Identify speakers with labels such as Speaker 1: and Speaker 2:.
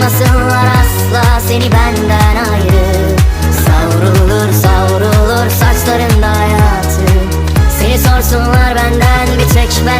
Speaker 1: Sanmasınlar asla seni benden ayrı. Savrulur savrulur saçlarında hayatı. Seni sorsunlar benden bir tek ben